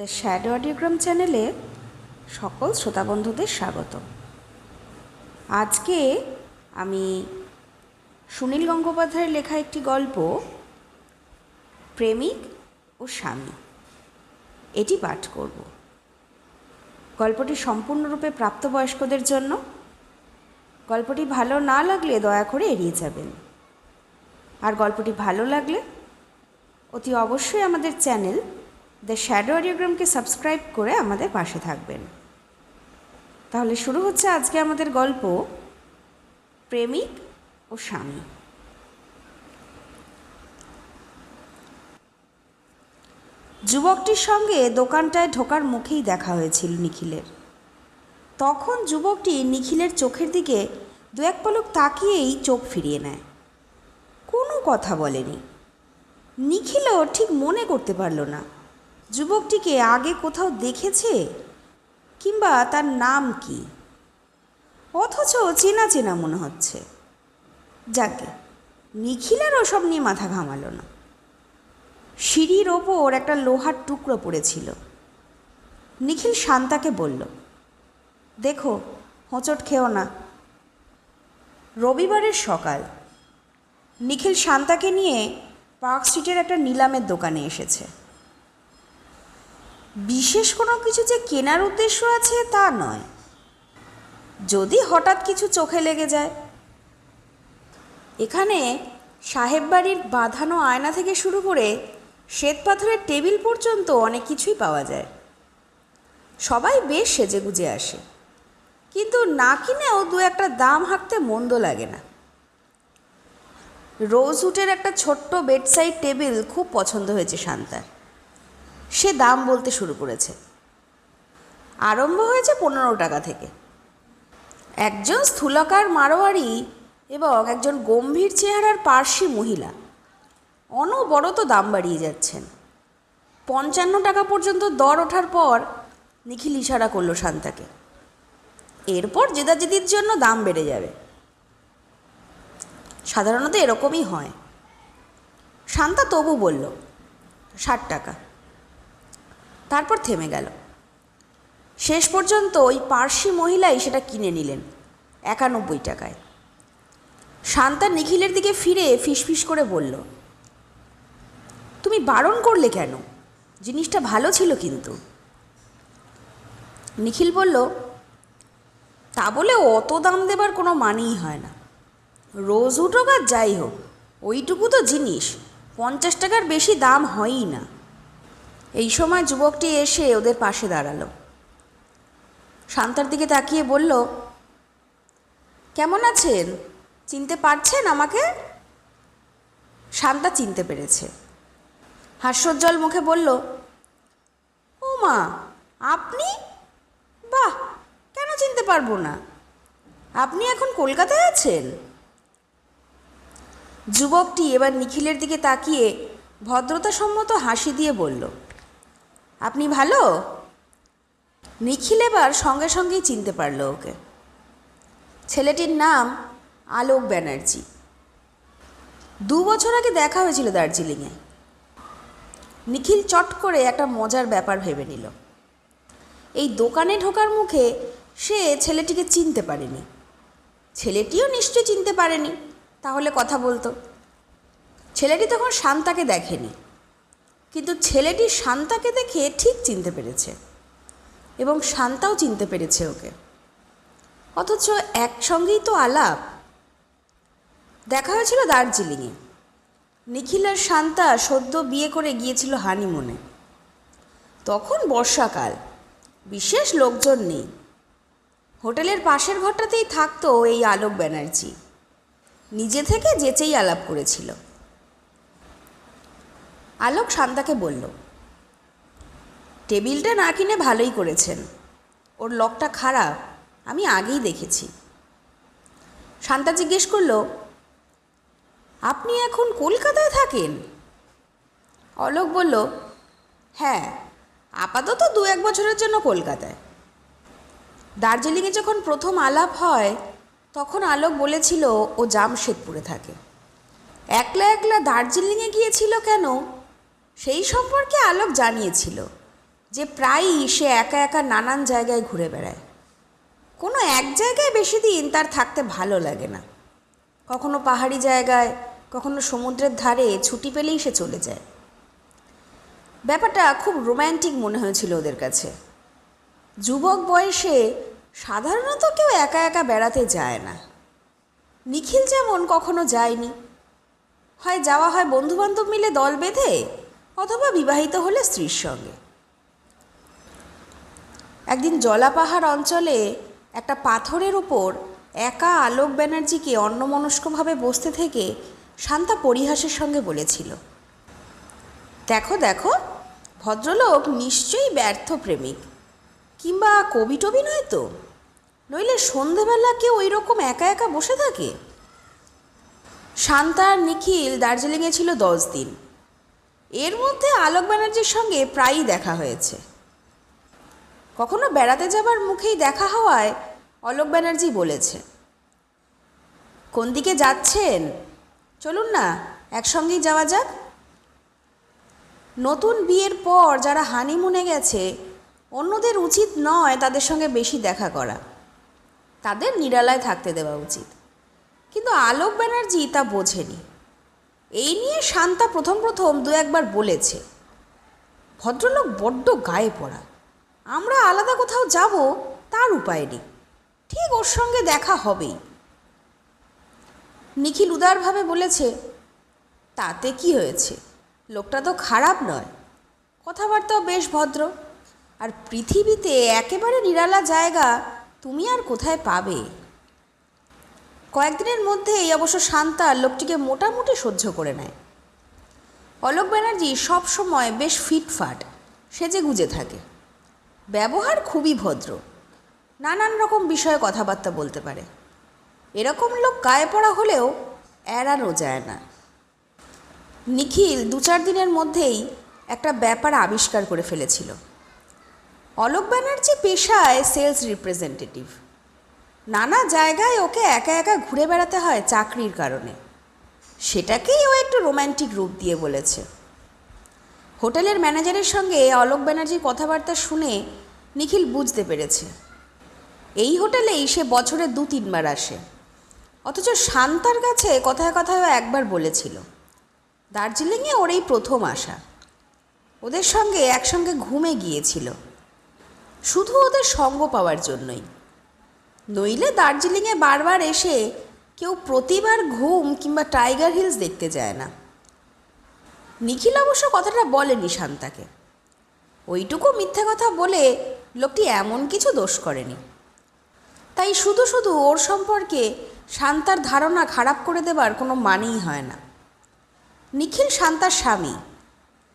The shadow অডিওগ্রাম চ্যানেলে সকল শ্রোতা বন্ধুদের স্বাগত। আজকে আমি সুনীল গঙ্গোপাধ্যায়ের লেখা একটি গল্প, প্রেমিক ও স্বামী। এটি পাঠ করব। গল্পটি সম্পূর্ণরূপে প্রাপ্তবয়স্কদের জন্য। গল্পটি ভালো না লাগলে দয়া করে এড়িয়ে যাবেন। আর গল্পটি ভালো লাগলে অতি অবশ্যই আমাদের চ্যানেল দ্য শ্যাডো অডিওগ্রামকে সাবস্ক্রাইব করে আমাদের পাশে থাকবেন। তাহলে শুরু হচ্ছে আজকে আমাদের গল্প, প্রেমিক ও স্বামী। যুবকটির সঙ্গে দোকানটায় ঢোকার মুখেই দেখা হয়েছিল নিখিলের। তখন যুবকটি নিখিলের চোখের দিকে দু এক পলক তাকিয়েই চোখ ফিরিয়ে নেয়। কোনো কথা বলেনি। নিখিলও ঠিক মনে করতে পারল না। যুবকটিকে আগে কোথাও দেখেছে? কিংবা তার নাম কি? অথচ চেনা চেনা মনে হচ্ছে। যাকে, নিখিলের ওসব নিয়ে মাথা ঘামালো না। সিঁড়ির ওপর একটা লোহার টুকরো পড়েছিল। নিখিল শান্তাকে বলল, দেখো, হোঁচট খেও না। রবিবারের সকাল। নিখিল শান্তাকে নিয়ে পার্ক স্ট্রিটের একটা নিলামের দোকানে এসেছে। বিশেষ কোনো কিছু যে কেনার উদ্দেশ্য আছে তা নয়। যদি হঠাৎ কিছু চোখে লেগে যায়। এখানে সাহেব বাড়ির বাঁধানো আয়না থেকে শুরু করে শ্বেত পাথরের টেবিল পর্যন্ত অনেক কিছুই পাওয়া যায়। সবাই বেশ সেজেগুজে আসে। কিন্তু না কিনেও দু একটা দাম হাঁকতে মন্দ লাগে না। রোজউডের একটা ছোট্ট বেডসাইড টেবিল খুব পছন্দ হয়েছে শান্তার। সে দাম বলতে শুরু করেছে। আরম্ভ হয়েছে পনেরো টাকা থেকে। একজন স্থূলকার মারোয়ারি এবং একজন গম্ভীর চেহারার পার্সি মহিলা অনবরত দাম বাড়িয়ে যাচ্ছেন। পঞ্চান্ন টাকা পর্যন্ত দর ওঠার পর নিখিল ইশারা করল শান্তাকে। এরপর জেদাজেদির জন্য দাম বেড়ে যাবে। সাধারণত এরকমই হয়। শান্তা তবু বলল, ষাট টাকা। তারপর থেমে গেল। শেষ পর্যন্ত ওই পার্সি মহিলাই সেটা কিনে নিলেন, একানব্বই টাকায়। শান্তা নিখিলের দিকে ফিরে ফিসফিস করে বলল, তুমি বারণ করলে কেন? জিনিসটা ভালো ছিল কিন্তু। নিখিল বলল, তা বলে অত দাম দেবার কোনো মানেই হয় না। রোজ উঠুক আর যাই হোক, ওইটুকু তো জিনিস, পঞ্চাশ টাকার বেশি দাম হয়ই না। এই সময় যুবকটি এসে ওদের পাশে দাঁড়াল। শান্তার দিকে তাকিয়ে বলল, কেমন আছেন? চিনতে পারছেন আমাকে? শান্তা চিনতে পেরেছে। হাস্যোজ্জ্বল মুখে বলল, ও মা, আপনি? বাহ, কেন চিনতে পারব না? আপনি এখন কলকাতায় আছেন? যুবকটি এবার নিখিলের দিকে তাকিয়ে ভদ্রতাসম্মত হাসি দিয়ে বলল আপনি ভালো? নিখিল এবার সঙ্গে সঙ্গেই চিনতে পারল ওকে। ছেলেটির নাম আলোক ব্যানার্জি। দু বছর আগে দেখা হয়েছিল দার্জিলিংয়ে। নিখিল চট করে একটা মজার ব্যাপার ভেবে নিল। এই দোকানে ঢোকার মুখে সে ছেলেটিকে চিনতে পারেনি। ছেলেটিও নিশ্চয় চিনতে পারেনি, তাহলে কথা বলতো। ছেলেটি তখন শান্তাকে দেখেনি। কিন্তু ছেলেটি শান্তাকে দেখে ঠিক চিনতে পেরেছে এবং শান্তাও চিনতে পেরেছে ওকে। অথচ একসঙ্গেই তো আলাপ। দেখা হয়েছিল দার্জিলিংয়ে। নিখিল আর শান্তা সদ্য বিয়ে করে গিয়েছিল হানিমুনে। তখন বর্ষাকাল, বিশেষ লোকজন নেই। হোটেলের পাশের ঘরটাতেই থাকতো এই আলোক ব্যানার্জি। নিজে থেকে যেচেই আলাপ করেছিল। আলোক শান্তাকে বলল, টেবিলটা না কিনে ভালোই করেছেন। ওর লকটা খারাপ, আমি আগেই দেখেছি। শান্তা জিজ্ঞেস করল, আপনি এখন কলকাতায় থাকেন? অলোক বলল হ্যাঁ আপাতত দু এক বছরের জন্য কলকাতায়। দার্জিলিংয়ে যখন প্রথম আলাপ হয়, তখন আলোক বলেছিল ও জামশেদপুরে থাকে। একলা একলা দার্জিলিংয়ে গিয়েছিল কেন? সেই সম্পর্কে আলোক জানিয়েছিল যে প্রায়ই সে একা একা নানান জায়গায় ঘুরে বেড়ায়। কোনো এক জায়গায় বেশি দিন তার থাকতে ভালো লাগে না। কখনো পাহাড়ি জায়গায়, কখনো সমুদ্রের ধারে ছুটি পেলেই সে চলে যায়। ব্যাপারটা খুব রোম্যান্টিক মনে হয়েছিল ওদের কাছে। যুবক বয়সে সাধারণত কেউ একা একা বেড়াতে যায় না। নিখিল যেমন কখনো যায়নি। হয় যাওয়া হয় বন্ধুবান্ধব মিলে দল বেঁধে অথবা বিবাহিত হলে স্ত্রীর সঙ্গে। একদিন জলাপাহাড় অঞ্চলে একটা পাথরের উপর একা আলোক ব্যানার্জিকে অন্যমনস্কভাবে বসতে থেকে শান্তা পরিহাসের সঙ্গে বলেছিল, দেখো দেখো, ভদ্রলোক নিশ্চয়ই ব্যর্থ প্রেমিক, কিংবা কবি টবি নয় তো, নইলে সন্ধেবেলা কেউ ওই রকম একা একা বসে থাকে? শান্তা আর নিখিল দার্জিলিংয়ে ছিল দশ দিন। এর মধ্যে আলোক ব্যানার্জির সঙ্গে প্রায়ই দেখা হয়েছে। কখনো বেড়াতে যাবার মুখেই দেখা হওয়ায় অলোক ব্যানার্জি বলেছে। কোন দিকে যাচ্ছেন? চলুন না, একসঙ্গেই যাওয়া যাক। নতুন বিয়ের পর যারা হানিমুনে গেছে, অন্যদের উচিত নয় তাদের সঙ্গে বেশি দেখা করা। তাদের নিরালায় থাকতে দেওয়া উচিত। কিন্তু আলোক ব্যানার্জি তা বোঝেনি। এই নিয়ে শান্তা প্রথম প্রথম দু একবার বলেছে। ভদ্রলোক বড্ড গায়ে পড়া। আমরা আলাদা কোথাও যাব, তার উপায় নেই। ঠিক ওর সঙ্গে দেখা হবেই। নিখিল উদারভাবে বলেছে, তাতে কি হয়েছে? লোকটা তো খারাপ নয়। কথাবার্তাও বেশ ভদ্র। আর পৃথিবীতে একেবারে নিরালা জায়গা তুমি আর কোথায় পাবে? কয়েকদিনের মধ্যেই অবশ্য শান্তা লোকটিকে মোটামুটি সহ্য করে নেয়। অলোক ব্যানার্জি সবসময় বেশ ফিটফাট, সেজে গুজে থাকে। ব্যবহার খুবই ভদ্র, নানান রকম বিষয়ে কথাবার্তা বলতে পারে। এরকম লোক গায়ে পড়া হলেও এড়ানো যায় না। নিখিল দু চার দিনের মধ্যেই একটা ব্যাপার আবিষ্কার করে ফেলেছিল। অলোক ব্যানার্জি পেশায় সেলস রিপ্রেজেন্টেটিভ। নানা জায়গায় ওকে একা একা ঘুরে বেড়াতে হয় চাকরির কারণে। সেটাকেই ও একটু রোম্যান্টিক রূপ দিয়ে বলেছে। হোটেলের ম্যানেজারের সঙ্গে অলোক ব্যানার্জির কথাবার্তা শুনে নিখিল বুঝতে পেরেছে। এই হোটেলেই সে বছরে দু তিনবার আসে। অথচ শান্তার কাছে কথায় কথায় একবার বলেছিল। দার্জিলিংয়ে ওর এই প্রথম আসা। ওদের সঙ্গে একসঙ্গে ঘুমে গিয়েছিল। শুধু ওদের সঙ্গ পাওয়ার জন্যই। নইলে দার্জিলিংয়ে বারবার এসে কেউ প্রতিবার ঘুম কিংবা টাইগার হিলস দেখতে যায় না। নিখিল অবশ্য কথাটা বলেনি শান্তাকে। ওইটুকু মিথ্যে কথা বলে লোকটি এমন কিছু দোষ করেনি। তাই শুধু শুধু ওর সম্পর্কে শান্তার ধারণা খারাপ করে দেবার কোনো মানেই হয় না। নিখিল শান্তার স্বামী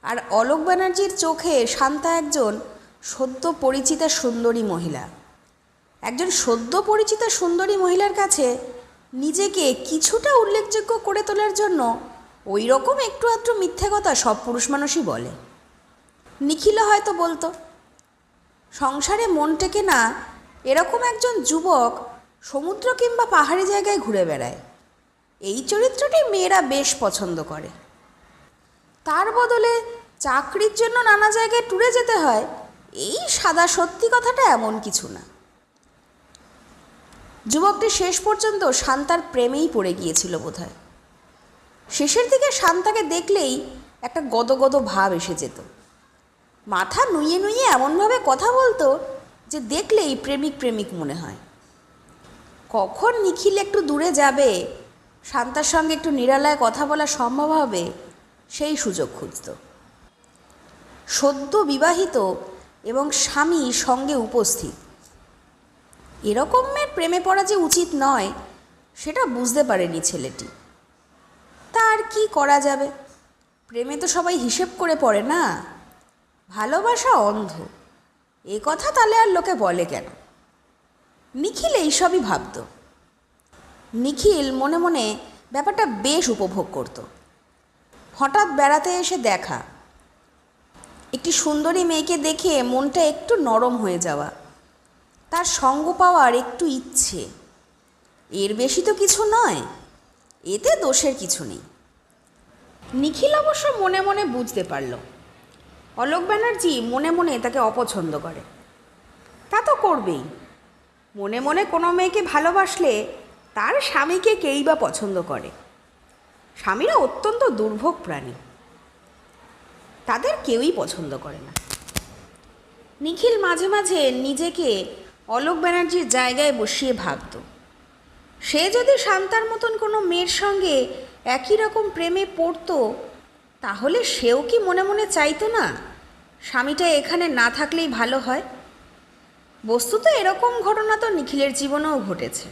আর অলোক ব্যানার্জির চোখে শান্তা একজন সদ্য পরিচিতা সুন্দরী মহিলা। একজন সদ্য পরিচিতা সুন্দরী মহিলার কাছে নিজেকে কিছুটা উল্লেখযোগ্য করে তোলার জন্য ওই রকম একটু আধটু মিথ্যে কথা সব পুরুষ মানুষই বলে। নিখিলও হয়তো বলতো, সংসারে মন টেকে না, এরকম একজন যুবক সমুদ্র কিংবা পাহাড়ি জায়গায় ঘুরে বেড়ায়। এই চরিত্রটি মেয়েরা বেশ পছন্দ করে। তার বদলে চাকরির জন্য নানা জায়গায় ট্যুরে যেতে হয়, এই সাদা সত্যি কথাটা এমন কিছু না। যুবকটি শেষ পর্যন্ত শান্তার প্রেমেই পড়ে গিয়েছিল বোধহয়। শেষের দিকে শান্তাকে দেখলেই একটা গদগদ ভাব এসে যেত। মাথা নুইয়ে নুইয়ে এমনভাবে কথা বলতো যে দেখলেই প্রেমিক প্রেমিক মনে হয়। কখন নিখিল একটু দূরে যাবে, শান্তার সঙ্গে একটু নিরালায় কথা বলা সম্ভব হবে, সেই সুযোগ খুঁজত। সদ্য বিবাহিত এবং স্বামী সঙ্গে উপস্থিত। এরকমের প্রেমে পড়া যে উচিত নয়, সেটা বুঝতে পারেনি ছেলেটি। তা আর কি করা যাবে? প্রেমে তো সবাই হিসেব করে পড়ে না। ভালোবাসা অন্ধ। এ কথা তাহলে আর লোকে বলে কেন? নিখিল এইসবই ভাবত। নিখিল মনে মনে ব্যাপারটা বেশ উপভোগ করত। হঠাৎ বেড়াতে এসে দেখা। একটি সুন্দরী মেয়েকে দেখে মনটা একটু নরম হয়ে যাওয়া। তার সঙ্গ পাওয়ার একটু ইচ্ছে। এর বেশি তো কিছু নয়। এতে দোষের কিছু নেই। নিখিল অবশ্য মনে মনে বুঝতে পারল। অলোক ব্যানার্জি মনে মনে তাকে অপছন্দ করে। তা তো করবেই। মনে মনে কোনো মেয়েকে ভালোবাসলে তার স্বামীকে কেই বা পছন্দ করে। স্বামীরা অত্যন্ত দুর্ভোগ প্রাণী। তাদের কেউই পছন্দ করে না। নিখিল মাঝে মাঝে নিজেকে অলোক ব্যানার্জির জায়গায় বসিয়ে ভাবত। সে যদি শান্তার মতন কোনো মেয়ের সঙ্গে একই রকম প্রেমে পড়তো, তাহলে সেও কি মনে মনে চাইতো না, স্বামীটা এখানে না থাকলেই ভালো হয়? বস্তুত এরকম ঘটনা তো নিখিলের জীবনেও ঘটেছে।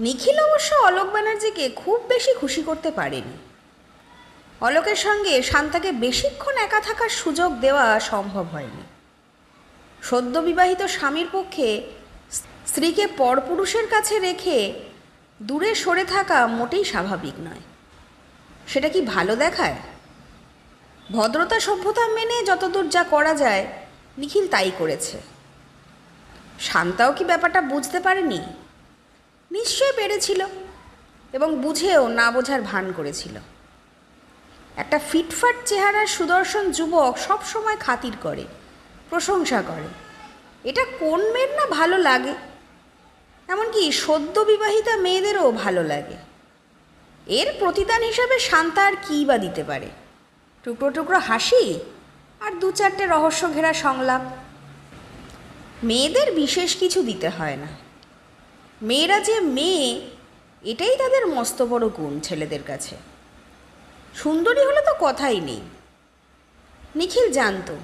নিখিল অবশ্য অলোক ব্যানার্জিকে খুব বেশি খুশি করতে পারেনি। অলোকের সঙ্গে শান্তাকে বেশিক্ষণ একা থাকার সুযোগ দেওয়া সম্ভব হয়নি। সদ্য বিবাহিত স্বামীর পক্ষে স্ত্রীকে পরপুরুষের কাছে রেখে দূরে সরে থাকা মোটেই স্বাভাবিক নয়। সেটা কি ভালো দেখায়? ভদ্রতা সভ্যতা মেনে যতদূর যা করা যায়, নিখিল তাই করেছে। শান্তাও কি ব্যাপারটা বুঝতে পারেনি? নিশ্চয় পেরেছিল এবং বুঝেও না বোঝার ভান করেছিল। একটা ফিটফাট চেহারার সুদর্শন যুবক সবসময় খাতির করে। প্রশংসা করে। এটা কোন মেয়ের না ভালো লাগে? এমনকি সদ্য বিবাহিতা মেয়েদেরও ভালো লাগে। এর প্রতিদান হিসাবে শান্তা আর কী বা দিতে পারে? টুকরো টুকরো হাসি আর দু চারটে রহস্য ঘেরা সংলাপ। মেয়েদের বিশেষ কিছু দিতে হয় না। মেয়েরা যে মেয়ে, এটাই তাদের মস্ত বড় গুণ ছেলেদের কাছে। সুন্দরী হলে তো কথাই নেই। নিখিল জানতো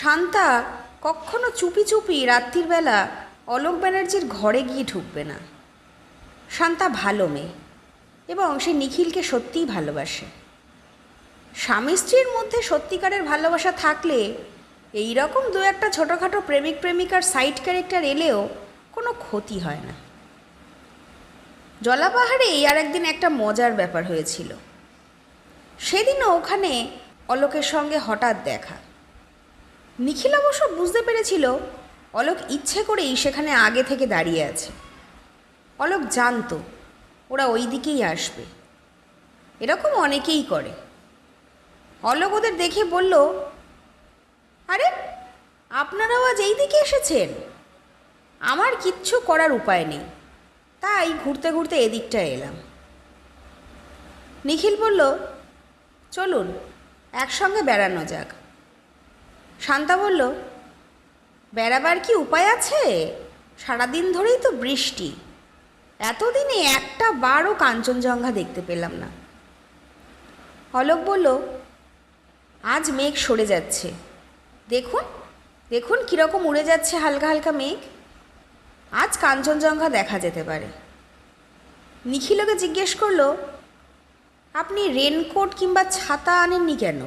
শান্তা কখনো চুপি চুপি রাত্রির বেলা অলোক ব্যানার্জির ঘরে গিয়ে ঢুকবে না। শান্তা ভালো মেয়ে এবং সে নিখিলকে সত্যিই ভালোবাসে। স্বামী স্ত্রীর মধ্যে সত্যিকারের ভালোবাসা থাকলে এই রকম দু একটা ছোটোখাটো প্রেমিক প্রেমিকার সাইড ক্যারেক্টার এলেও কোনো ক্ষতি হয় না। জলাপাহাড়ে আর একদিন একটা মজার ব্যাপার হয়েছিল। সেদিনও ওখানে অলোকের সঙ্গে হঠাৎ দেখা। নিখিল অবশ্য বুঝতে পেরেছিল অলোক ইচ্ছে করেই সেখানে আগে থেকে দাঁড়িয়ে আছে। অলোক জানতো ওরা ওই দিকেই আসবে। এরকম অনেকেই করে। অলোক ওদের দেখে বলল, আরে, আপনারাও আজ এই দিকে এসেছেন? আমার কিচ্ছু করার উপায় নেই। তাই ঘুরতে ঘুরতে এদিকটা এলাম। নিখিল বলল, চলুন, একসঙ্গে বেড়ানো যাক। শান্তা বলল, বেড়াবার কি উপায় আছে? সারাদিন ধরেই তো বৃষ্টি। এতদিনে একটা বারও কাঞ্চনজঙ্ঘা দেখতে পেলাম না। অলোক বলল, আজ মেঘ সরে যাচ্ছে। দেখুন দেখুন কীরকম উড়ে যাচ্ছে হালকা হালকা মেঘ। আজ কাঞ্চনজঙ্ঘা দেখা যেতে পারে। নিখিলকে জিজ্ঞেস করল, আপনি রেনকোট কিংবা ছাতা আনেননি কেন?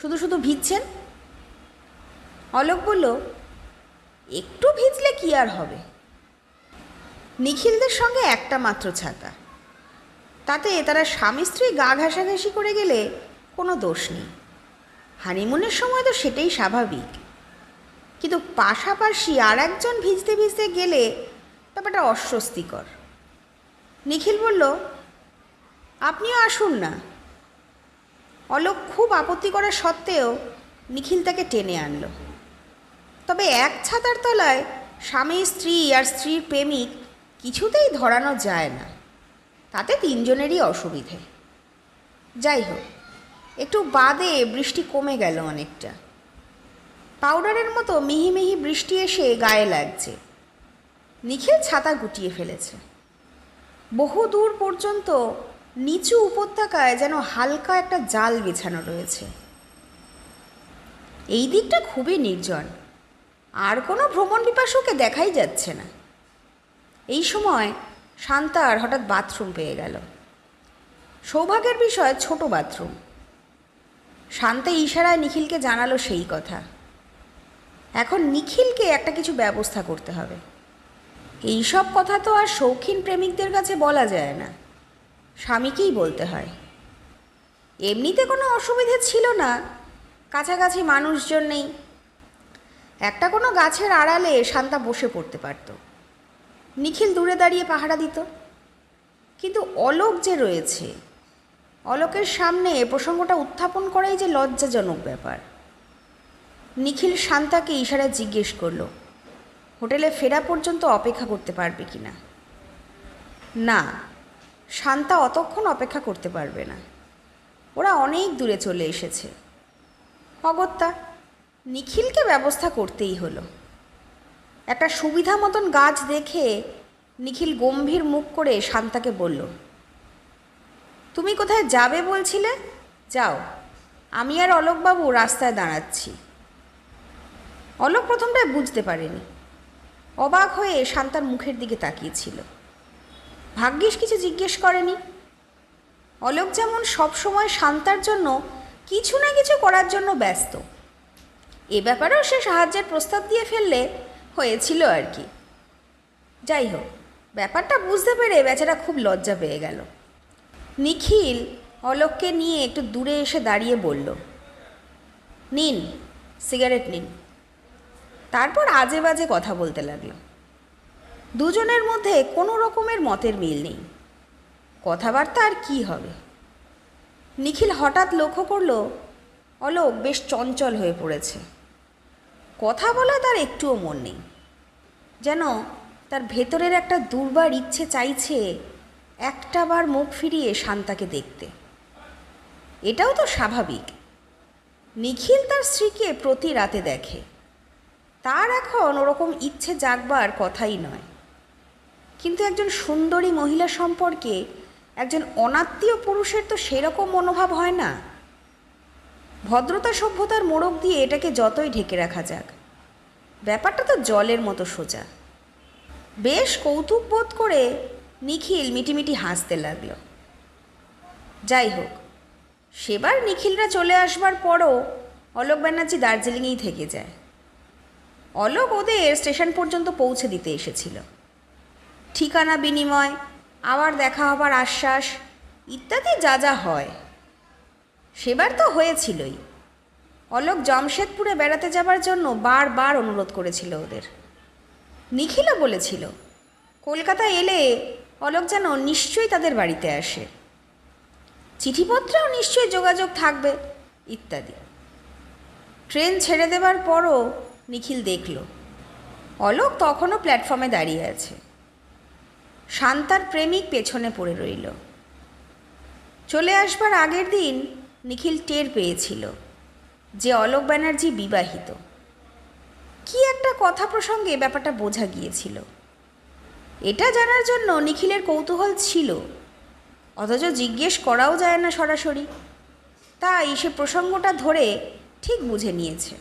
শুধু শুধু ভিজছেন? অলোক বলল, একটু ভিজলে কি আর হবে? নিখিলদের সঙ্গে একটা মাত্র ছাতা। তাতে তারা স্বামী স্ত্রী গা ঘাসাঘাসি করে গেলে কোনো দোষ নেই। হানিমুনের সময় তো সেটাই স্বাভাবিক। কিন্তু পাশাপাশি আর একজন ভিজতে ভিজতে গেলে ব্যাপারটা অস্বস্তিকর। নিখিল বলল, আপনিও আসুন না। অলোক খুব আপত্তি করা সত্ত্বেও নিখিল তাকে টেনে আনলো। তবে এক ছাতার তলায় স্বামী, স্ত্রী আর স্ত্রীর প্রেমিক কিছুতেই ধরানো যায় না। তাতে তিনজনেরই অসুবিধে। যাই হোক, একটু বাদে বৃষ্টি কমে গেল অনেকটা। পাউডারের মতো মিহি মিহি বৃষ্টি এসে গায়ে লাগছে। নিখিল ছাতা গুটিয়ে ফেলেছে। বহু দূর পর্যন্ত নিচু উপত্যকায় যেন হালকা একটা জাল বিছানো রয়েছে। এই দিকটা খুবই নির্জন। আর কোনো ভ্রমণ পিপাসুকে দেখাই যাচ্ছে না। এই সময় শান্তার হঠাৎ বাথরুম পেয়ে গেল। সৌভাগ্যের বিষয় ছোট বাথরুম। শান্তা ইশারায় নিখিলকে জানালো সেই কথা। এখন নিখিলকে একটা কিছু ব্যবস্থা করতে হবে। এই সব কথা তো আর শৌখিন প্রেমিকদের কাছে বলা যায় না। স্বামীকেই বলতে হয়। এমনিতে কোনো অসুবিধে ছিল না। কাছাকাছি মানুষজন নেই। একটা কোনো গাছের আড়ালে শান্তা বসে পড়তে পারত। নিখিল দূরে দাঁড়িয়ে পাহারা দিত। কিন্তু অলোক যে রয়েছে, অলোকের সামনে এ প্রসঙ্গটা উত্থাপন করাই যে লজ্জাজনক ব্যাপার। নিখিল শান্তাকে ইশারায় জিজ্ঞেস করল, হোটেলে ফেরা পর্যন্ত অপেক্ষা করতে পারবে কি না? না, শান্তা অতক্ষণ অপেক্ষা করতে পারবে না। ওরা অনেক দূরে চলে এসেছে। অগত্যা নিখিলকে ব্যবস্থা করতেই হলো। একটা সুবিধা মতন গাছ দেখে নিখিল গম্ভীর মুখ করে শান্তাকে বলল, তুমি কোথায় যাবে বলছিলে? যাও, আমি আর অলোকবাবু রাস্তায় দাঁড়াচ্ছি। অলোক প্রথমটায় বুঝতে পারেনি। অবাক হয়ে শান্তার মুখের দিকে তাকিয়েছিল। ভাগ্যিস কিছু জিজ্ঞেস করেনি। অলোক যেমন সবসময় শান্তার জন্য কিছু না কিছু করার জন্য ব্যস্ত। এ ব্যাপারেও সে সাহায্যের প্রস্তাব দিয়ে ফেললে হয়েছিল আর কি। যাই হোক, ব্যাপারটা বুঝতে পেরে বেচারা খুব লজ্জা পেয়ে গেল। নিখিল অলোককে নিয়ে একটু দূরে এসে দাঁড়িয়ে বলল, নিন, সিগারেট নিন। তারপর আজে বাজে কথা বলতে লাগল। দুজনের মধ্যে কোনো রকমের মতের মিল নেই। কথাবার্তা আর কি হবে? নিখিল হঠাৎ লক্ষ্য করল, অলোক বেশ চঞ্চল হয়ে পড়েছে। কথা বলা তার একটুও মন নেই। যেন তার ভেতরের একটা দুর্বার ইচ্ছে চাইছে একটাবার মুখ ফিরিয়ে শান্তাকে দেখতে। এটাও তো স্বাভাবিক। নিখিল তার স্ত্রীকে প্রতি রাতে দেখে। তার এখন ওরকম ইচ্ছে জাগবার কথাই নয়। কিন্তু একজন সুন্দরী মহিলা সম্পর্কে একজন অনাত্মীয় পুরুষের তো সেরকম মনোভাব হয় না। ভদ্রতা, সভ্যতার মোড়ক দিয়ে এটাকে যতই ঢেকে রাখা যাক, ব্যাপারটা তো জলের মতো সোজা। বেশ কৌতুক বোধ করে নিখিল মিটিমিটি হাসতে লাগল। যাই হোক, সেবার নিখিলরা চলে আসবার পরও অলোক ব্যানার্জি দার্জিলিংয়েই থেকে যায়। অলোক ওদের স্টেশন পর্যন্ত পৌঁছে দিতে এসেছিল। ঠিকানা বিনিময়, আবার দেখা হবার আশ্বাস, ইত্যাদি যা যা হয়। সেবার তো হয়েছিলই। অলোক জামশেদপুরে বেড়াতে যাবার জন্য বারবার অনুরোধ করেছিল ওদের। নিখিলও বলেছিল কলকাতা এলে অলোক যেন নিশ্চয়ই তাদের বাড়িতে আসে। চিঠিপত্রেও নিশ্চয়ই যোগাযোগ থাকবে, ইত্যাদি। ট্রেন ছেড়ে দেবার পরও নিখিল দেখল, অলোক তখনও প্ল্যাটফর্মে দাঁড়িয়ে আছে। শান্তার প্রেমিক পেছনে পড়ে রইল। চলে আসবার আগের দিন নিখিল টের পেয়েছিল যে অলোক ব্যানার্জি বিবাহিত। কি একটা কথা প্রসঙ্গে ব্যাপারটা বোঝা গিয়েছিল। এটা জানার জন্য নিখিলের কৌতূহল ছিল। অথচ জিজ্ঞেস করাও যায় না সরাসরি। তাই সে প্রসঙ্গটা ধরে ঠিক বুঝে নিয়েছে।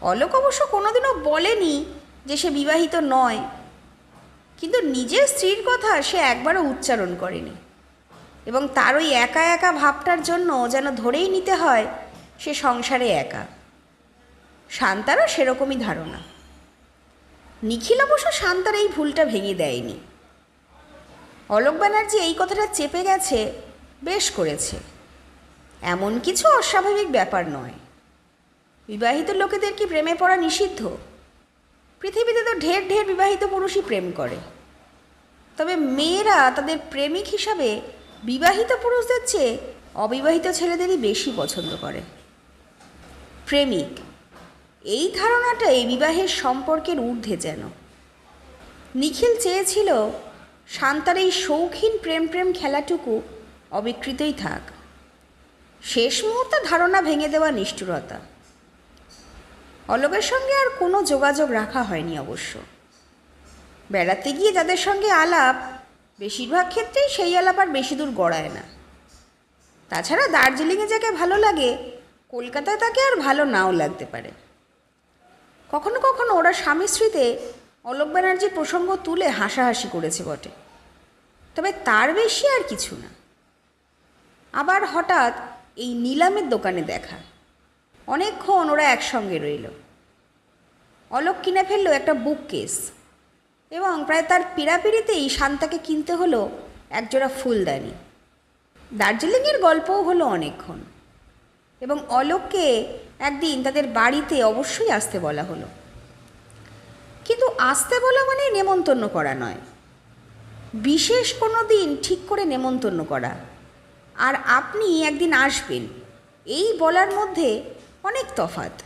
অলোক অবশ্য কোনোদিনও বলেনি যে সে বিবাহিত নয়। কিন্তু নিজের স্ত্রীর কথা সে একবারও উচ্চারণ করেনি। এবং তার ওই একা একা ভাবটার জন্য যেন ধরেই নিতে হয়, সে সংসারে একা। শান্তারও সেরকমই ধারণা। নিখিল অবশ্য শান্তার এই ভুলটা ভেঙে দেয়নি। অলোক ব্যানার্জি এই কথাটা চেপে গেছে, বেশ করেছে। এমন কিছু অস্বাভাবিক ব্যাপার নয়। বিবাহিত লোকেদের কি প্রেমে পড়া নিষিদ্ধ? পৃথিবীতে তো ঢের ঢের বিবাহিত পুরুষই প্রেম করে। তবে মেয়েরা তাদের প্রেমিক হিসাবে বিবাহিত পুরুষদের চেয়ে অবিবাহিত ছেলেদেরই বেশি পছন্দ করে। প্রেমিক, এই ধারণাটাই বিবাহের সম্পর্কের ঊর্ধ্বে যেন। নিখিল চেয়েছিল শান্তার এই শৌখিন প্রেম প্রেম খেলাটুকু অবিকৃতই থাক। শেষ মুহূর্তে ধারণা ভেঙে দেওয়া নিষ্ঠুরতা। অলোকের সঙ্গে আর কোনো যোগাযোগ রাখা হয়নি অবশ্য। বেড়াতে গিয়ে যাদের সঙ্গে আলাপ বেশিরভাগ ক্ষেত্রেই সেই আলাপ আর বেশি দূর গড়ায় না। তাছাড়া দার্জিলিংয়ে যাকে ভালো লাগে, কলকাতায় তাকে আর ভালো নাও লাগতে পারে। কখনো কখনো ওরা স্বামী স্ত্রীতে অলোক ব্যানার্জির প্রসঙ্গ তুলে হাসাহাসি করেছে বটে। তবে তার বেশি আর কিছু না। আবার হঠাৎ এই নিলামের দোকানে দেখা। অনেকক্ষণ ওরা একসঙ্গে রইল। অলোক কিনে ফেলল একটা বুক কেস এবং প্রায় তার পিড়াপিড়িতেই শান্তাকে কিনতে হলো একজোড়া ফুলদানি। দার্জিলিংয়ের গল্পও হলো অনেকক্ষণ। এবং অলোককে একদিন তাদের বাড়িতে অবশ্যই আসতে বলা হলো। কিন্তু আসতে বলা মানে নেমন্তন্ন করা নয়। বিশেষ কোনো দিন ঠিক করে নেমন্তন্ন করা। আর আপনি একদিন আসবেন, এই বলার মধ্যে অনেক তফাৎ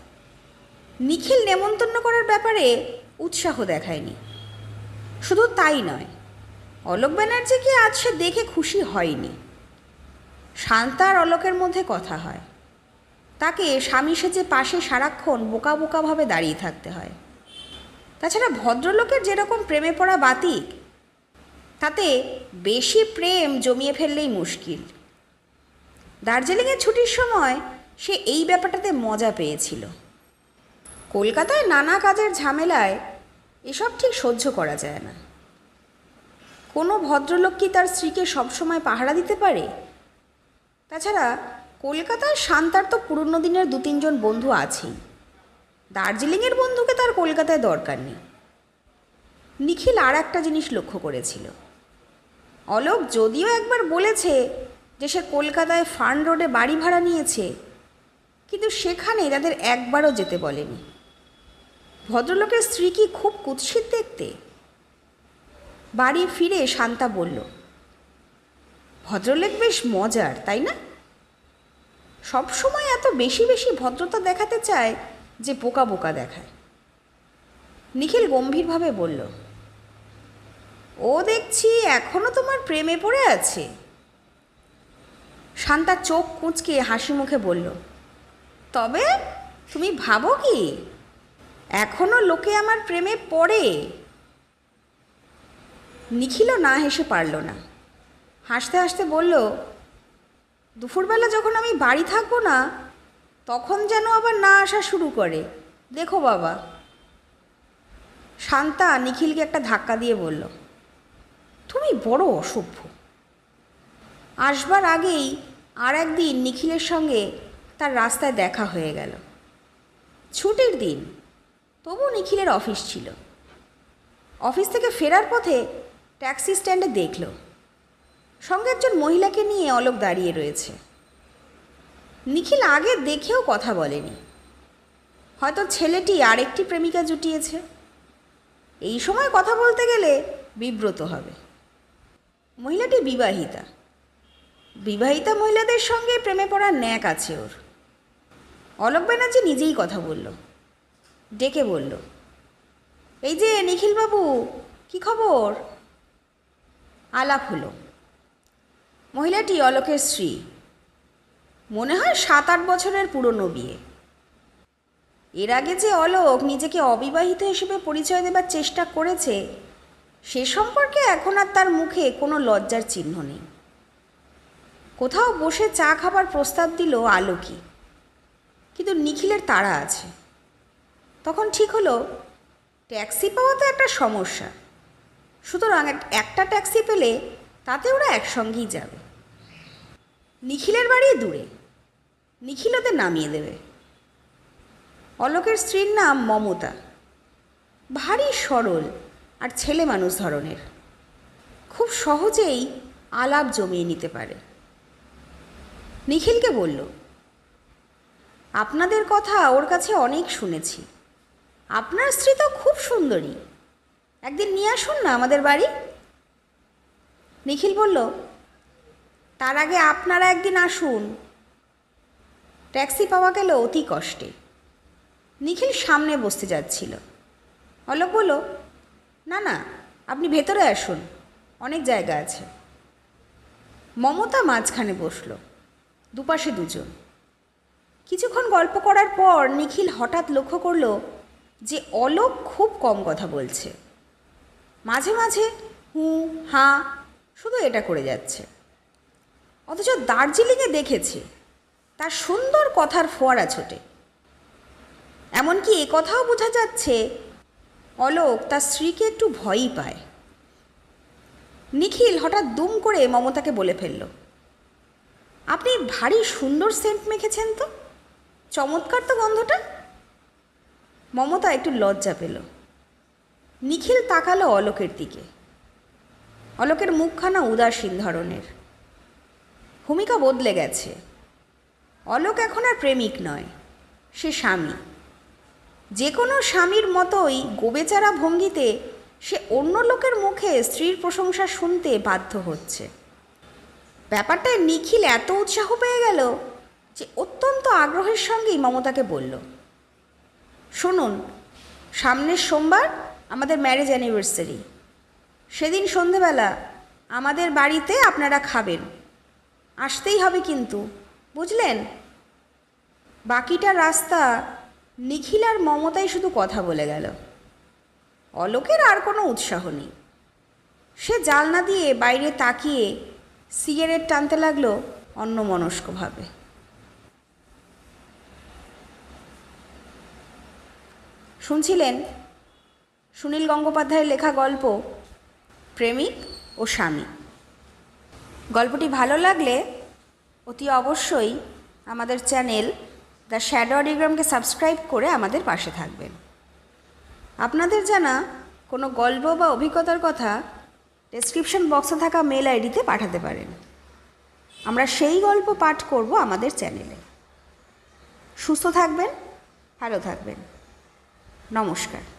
নিখিল নেমন্তন্ন করার ব্যাপারে উৎসাহ দেখায়নি। শুধু তাই নয়, অলোক ব্যানার্জিকে আজ সে দেখে খুশি হয়নি। শান্তা আর অলোকের মধ্যে কথা হয়। তাকে স্বামী সেজে পাশে সারাক্ষণ বোকা বোকাভাবে দাঁড়িয়ে থাকতে হয়। তাছাড়া ভদ্রলোকের যেরকম প্রেমে পড়া বাতিক, তাতে বেশি প্রেম জমিয়ে ফেললেই মুশকিল। দার্জিলিংয়ে ছুটির সময় সে এই ব্যাপারটাতে মজা পেয়েছিল। কলকাতায় নানা কাজের ঝামেলায় এসব ঠিক সহ্য করা যায় না। কোনো ভদ্রলোক কি তার স্ত্রীকে সবসময় পাহারা দিতে পারে? তাছাড়া কলকাতায় শান্তার তো পুরনো দিনের দু তিনজন বন্ধু আছেই। দার্জিলিংয়ের বন্ধুকে তার কলকাতায় দরকার নেই। নিখিল আর একটা জিনিস লক্ষ্য করেছিল। অলোক যদিও একবার বলেছে যে সে কলকাতায় ফার্ন রোডে বাড়ি ভাড়া নিয়েছে, কিন্তু সেখানে তাদের একবারও যেতে বলেনি। ভদ্রলোকের স্ত্রী কি খুব কুৎসিত দেখতে? বাড়ি ফিরে শান্তা বলল, ভদ্রলোক বেশ মজার, তাই না? সবসময় এত বেশি বেশি ভদ্রতা দেখাতে চায় যে পোকা বোকা দেখায়। নিখিল গম্ভীরভাবে বলল, ও দেখছি এখনও তোমার প্রেমে পড়ে আছে। শান্তা চোখ কুঁচকে হাসি মুখে বলল, তবে তুমি ভাবো কি? এখনও লোকে আমার প্রেমে পড়ে। নিখিলও না হেসে পারল না। হাসতে হাসতে বলল, দুপুরবেলা যখন আমি বাড়ি থাকব না, তখন যেন আবার না আসা শুরু করে। দেখো বাবা। শান্তা নিখিলকে একটা ধাক্কা দিয়ে বলল, তুমি বড় অসভ্য। আসবার আগেই আর একদিন নিখিলের সঙ্গে তার রাস্তায় দেখা হয়ে গেল। ছুটির দিন তবু নিখিলের অফিস ছিল। অফিস থেকে ফেরার পথে ট্যাক্সি স্ট্যান্ডে দেখল। সঙ্গে একজন মহিলাকে নিয়ে অলোক দাঁড়িয়ে রয়েছে। নিখিল আগে দেখেও কথা বলেনি। হয়তো ছেলেটি আরেকটি প্রেমিকা জুটিয়েছে। এই সময় কথা বলতে গেলে বিব্রত হবে। মহিলাটি বিবাহিতা। বিবাহিতা মহিলাদের সঙ্গে প্রেমে পড়ার ন্যাক আছে ওর। অলোক ব্যানার্জি নিজেই কথা বলল। ডেকে বলল, এই যে নিখিলবাবু, কি খবর? আলাপ হলো, মহিলাটি অলোকের স্ত্রী। মনে হয় সাত আট বছরের পুরনো বিয়ে। এর আগে যে অলোক নিজেকে অবিবাহিত হিসেবে পরিচয় দেবার চেষ্টা করেছে, সে সম্পর্কে এখন আর তার মুখে কোনো লজ্জার চিহ্ন নেই। কোথাও বসে চা খাবার প্রস্তাব দিল আলোকই, কিন্তু নিখিলের তাড়া আছে। তখন ঠিক হলো, ট্যাক্সি পাওয়া তো একটা সমস্যা। সুতরাং এক- একটা ট্যাক্সি পেলে তাতে ওরা একসঙ্গেই যাবে। নিখিলের বাড়ি দূরে নিখিল ওদের নামিয়ে দেবে। অলোকের স্ত্রীর নাম মমতা। ভারী সরল আর ছেলে মানুষ ধরনের। খুব সহজেই আলাপ জমিয়ে নিতে পারে। নিখিলকে বলল, আপনাদের কথা ওর কাছে অনেক শুনেছি। আপনার স্ত্রী তো খুব সুন্দরী। একদিন নিয়ে আসুন না আমাদের বাড়ি। নিখিল বলল, তার আগে আপনারা একদিন আসুন। ট্যাক্সি পাওয়া গেল অতি কষ্টে। নিখিল সামনে বসতে যাচ্ছিল। অলোক বলল, না না, আপনি ভেতরে আসুন। অনেক জায়গা আছে। মমতা মাঝখানে বসল, দুপাশে দুজন। কিছুক্ষণ গল্প করার পর নিখিল হঠাৎ লক্ষ্য করল যে অলোক খুব কম কথা বলছে। মাঝে মাঝে হু, হাঁ, শুধু এটা করে যাচ্ছে। অথচ দার্জিলিংয়ে দেখেছে, তার সুন্দর কথার ফোয়ারা ছোটে। এমনকি এ কথাও বোঝা যাচ্ছে, অলোক তার স্ত্রীকে একটু ভয়ই পায়। নিখিল হঠাৎ দুম করে মমতাকে বলে ফেলল, আপনি ভারী সুন্দর সেন্ট মেখেছেন তো? চমৎকার তো গন্ধটা? মমতা একটু লজ্জা পেল। নিখিল তাকালো অলোকের দিকে। অলোকের মুখখানা উদাসীন ধরনের। ভূমিকা বদলে গেছে। অলোক এখন আর প্রেমিক নয়, সে স্বামী। যে কোনো স্বামীর মতোই গোবেচারা ভঙ্গিতে সে অন্য লোকের মুখে স্ত্রীর প্রশংসা শুনতে বাধ্য হচ্ছে। ব্যাপারটায় নিখিল এত উৎসাহ পেয়ে গেল যে অত্যন্ত আগ্রহের সঙ্গেই মমতাকে বলল শুনুন, সামনের সোমবার আমাদের ম্যারেজ অ্যানিভার্সারি সেদিন সন্ধেবেলা আমাদের বাড়িতে আপনারা খাবেন। আসতেই হবে কিন্তু, বুঝলেন? বাকিটা রাস্তা নিখিল আর মমতাই শুধু কথা বলে গেল। অলোকের আর কোনো উৎসাহ নেই। সে জালনা দিয়ে বাইরে তাকিয়ে সিগারেট টানতে লাগল অন্যমনস্কভাবে। শুনছিলেন সুনীল গঙ্গোপাধ্যায়ের লেখা গল্প প্রেমিক ও স্বামী। গল্পটি ভালো লাগলে অতি অবশ্যই আমাদের চ্যানেল দ্য শ্যাডো অডিগ্রামকে সাবস্ক্রাইব করে আমাদের পাশে থাকবেন। আপনাদের জানা কোনো গল্প বা অভিজ্ঞতার কথা ডেসক্রিপশন বক্সে থাকা মেল আইডিতে পাঠাতে পারেন। আমরা সেই গল্প পাঠ করব আমাদের চ্যানেলে। সুস্থ থাকবেন, ভালো থাকবেন। নমস্কার।